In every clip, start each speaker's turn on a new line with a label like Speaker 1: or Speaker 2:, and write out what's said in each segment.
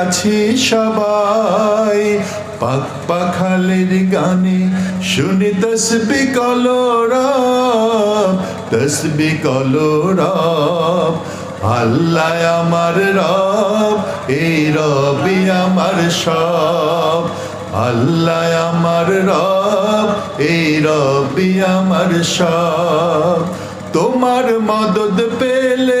Speaker 1: আছি সবাই। পাক পাখালের গানে শুনি তসবি কলরব তসবি কলরব আল্লাহ আমার রব, এই রবি আমার সব। আল্লাহ আমার রব, এই রবি আমার সব। তোমার মদত পেলে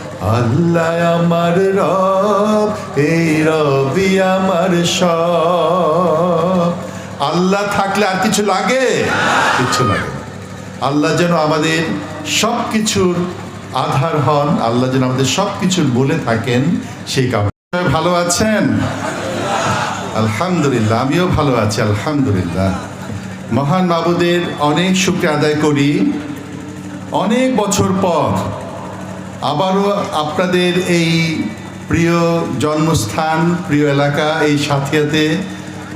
Speaker 1: আল্লাহ আমার রব, এই রবি আমার সব। আল্লাহ থাকলে আর কিছু লাগে? কিছু লাগে আল্লাহ যেন আমাদের সব কিছুর আধার হন, আল্লাহ যেন আমাদের সব কিছুর বলে থাকেন, সেই কারণে ভালো আছেন? আলহামদুলিল্লাহ, আমিও ভালো আছি, আলহামদুলিল্লাহ। মহান বাবুদের অনেক শুক্রিয়া আদায় করি। অনেক বছর পর আবারও আপনাদের এই প্রিয় জন্মস্থান, প্রিয় এলাকা, এই সাথিয়াতে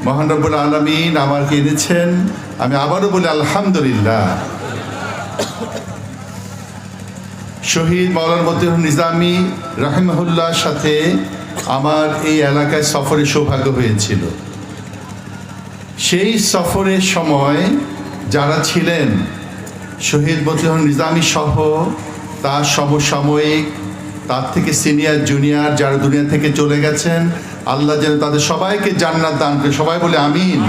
Speaker 1: মহান রব্বুল আলমিন আমাকে এনেছেন। আমি আবারও বলি, আলহামদুলিল্লাহ। শহীদ মৌলান মতিউর নিজামি রাহিমহুল্লাহর সাথে আমার এই এলাকায় সফরের সৌভাগ্য হয়েছিল। সেই সফরের সময় যারা ছিলেন, শহীদ মতিউর নিজামি সহ তার সমসাময়িক। তার থেকে সিনিয়র, জুনিয়র যারা দুনিয়া থেকে চলে গেছেন, আল্লাহ যেন তাদের সবাইকে জান্নাত দান করে। সবাই বলে আমিন।